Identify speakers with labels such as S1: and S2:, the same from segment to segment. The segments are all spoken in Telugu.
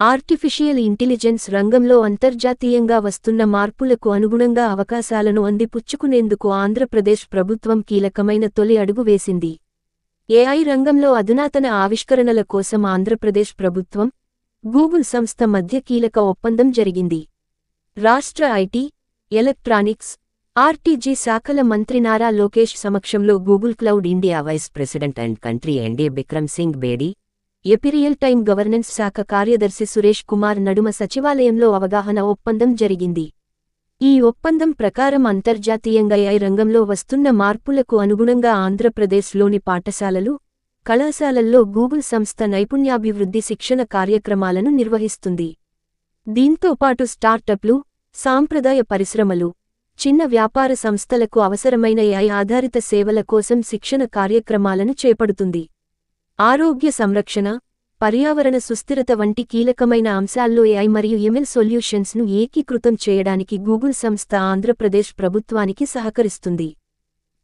S1: ఆర్టిఫిషియల్ ఇంటెలిజెన్స్ రంగంలో అంతర్జాతీయంగా వస్తున్న మార్పులకు అనుగుణంగా అవకాశాలను అందిపుచ్చుకునేందుకు ఆంధ్రప్రదేశ్ ప్రభుత్వం కీలకమైన తొలి అడుగు వేసింది. ఏఐ రంగంలో అధునాతన ఆవిష్కరణల కోసం ఆంధ్రప్రదేశ్ ప్రభుత్వం గూగుల్ సంస్థ మధ్య కీలక ఒప్పందం జరిగింది. రాష్ట్ర ఐటీ ఎలక్ట్రానిక్స్ ఆర్టీజీ శాఖల మంత్రి నారా లోకేష్ సమక్షంలో Google cloud India vice president and country MD Bikram Singh Bedi ఎపిరియల్ time governance శాఖ కార్యదర్శి సురేష్ కుమార్ నడుమ సచివాలయంలో అవగాహన ఒప్పందం జరిగింది. ఈ ఒప్పందం ప్రకారం అంతర్జాతీయంగా ఐ రంగంలో వస్తున్న మార్పులకు అనుగుణంగా ఆంధ్రప్రదేశ్లోని పాఠశాలలు కళాశాలల్లో గూగుల్ సంస్థ నైపుణ్యాభివృద్ధి శిక్షణ కార్యక్రమాలను నిర్వహిస్తుంది. దీంతో పాటు స్టార్టప్లు సాంప్రదాయ పరిశ్రమలు చిన్న వ్యాపార సంస్థలకు అవసరమైన ఏఐ ఆధారిత సేవల కోసం శిక్షణ కార్యక్రమాలను చేపడుతుంది. ఆరోగ్య సంరక్షణ పర్యావరణ సుస్థిరత వంటి కీలకమైన అంశాల్లో ఏఐ మరియు ఎమెల్ సొల్యూషన్స్ను ఏకీకృతం చేయడానికి గూగుల్ సంస్థ ఆంధ్రప్రదేశ్ ప్రభుత్వానికి సహకరిస్తుంది.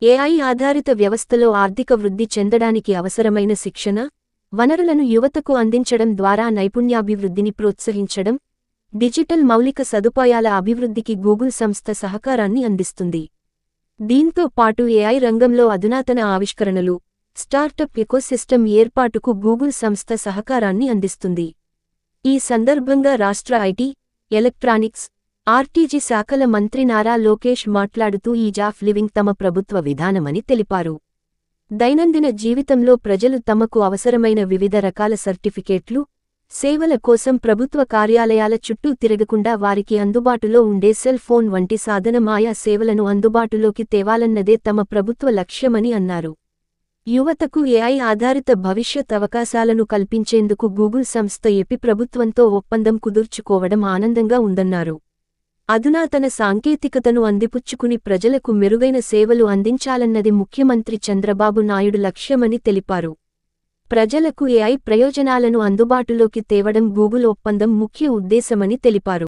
S1: ఏఐ ఆధారిత వ్యవస్థలో ఆర్థిక వృద్ధి చెందడానికి అవసరమైన శిక్షణ వనరులను యువతకు అందించడం ద్వారా నైపుణ్యాభివృద్ధిని ప్రోత్సహించడం డిజిటల్ మౌలిక సదుపాయాల అభివృద్ధికి గూగుల్ సంస్థ సహకారాన్ని అందిస్తుంది. దీంతో పాటు ఏఐ రంగంలో అధునాతన ఆవిష్కరణలు స్టార్టప్ ఎకోసిస్టమ్ ఏర్పాటుకు గూగుల్ సంస్థ సహకారాన్ని అందిస్తుంది. ఈ సందర్భంగా రాష్ట్ర ఐటీ ఎలక్ట్రానిక్స్ ఆర్టీజీ శాఖల మంత్రి నారా లోకేష్ మాట్లాడుతూ ఈజ్ ఆఫ్ లివింగ్ తమ ప్రభుత్వ విధానమని తెలిపారు. దైనందిన జీవితంలో ప్రజలు తమకు అవసరమైన వివిధ రకాల సర్టిఫికేట్లు సేవల కోసం ప్రభుత్వ కార్యాలయాల చుట్టూ తిరగకుండా వారికి అందుబాటులో ఉండే సెల్ ఫోన్ వంటి సాధన మాయా సేవలను అందుబాటులోకి తేవాలన్నదే తమ ప్రభుత్వ లక్ష్యమని అన్నారు. యువతకు ఏఐ ఆధారిత భవిష్యత్ అవకాశాలను కల్పించేందుకు గూగుల్ సంస్థ ఎపి ప్రభుత్వంతో ఒప్పందం కుదుర్చుకోవడం ఆనందంగా ఉందన్నారు. అధునాతన సాంకేతికతను అందిపుచ్చుకుని ప్రజలకు మెరుగైన సేవలు అందించాలన్నది ముఖ్యమంత్రి చంద్రబాబు నాయుడు లక్ష్యమని తెలిపారు. ప్రజలకు ఏఐ ప్రయోజనాలను అందుబాటులోకి తేవడం గూగుల్ ఒప్పందం ముఖ్య ఉద్దేశమని తెలిపారు.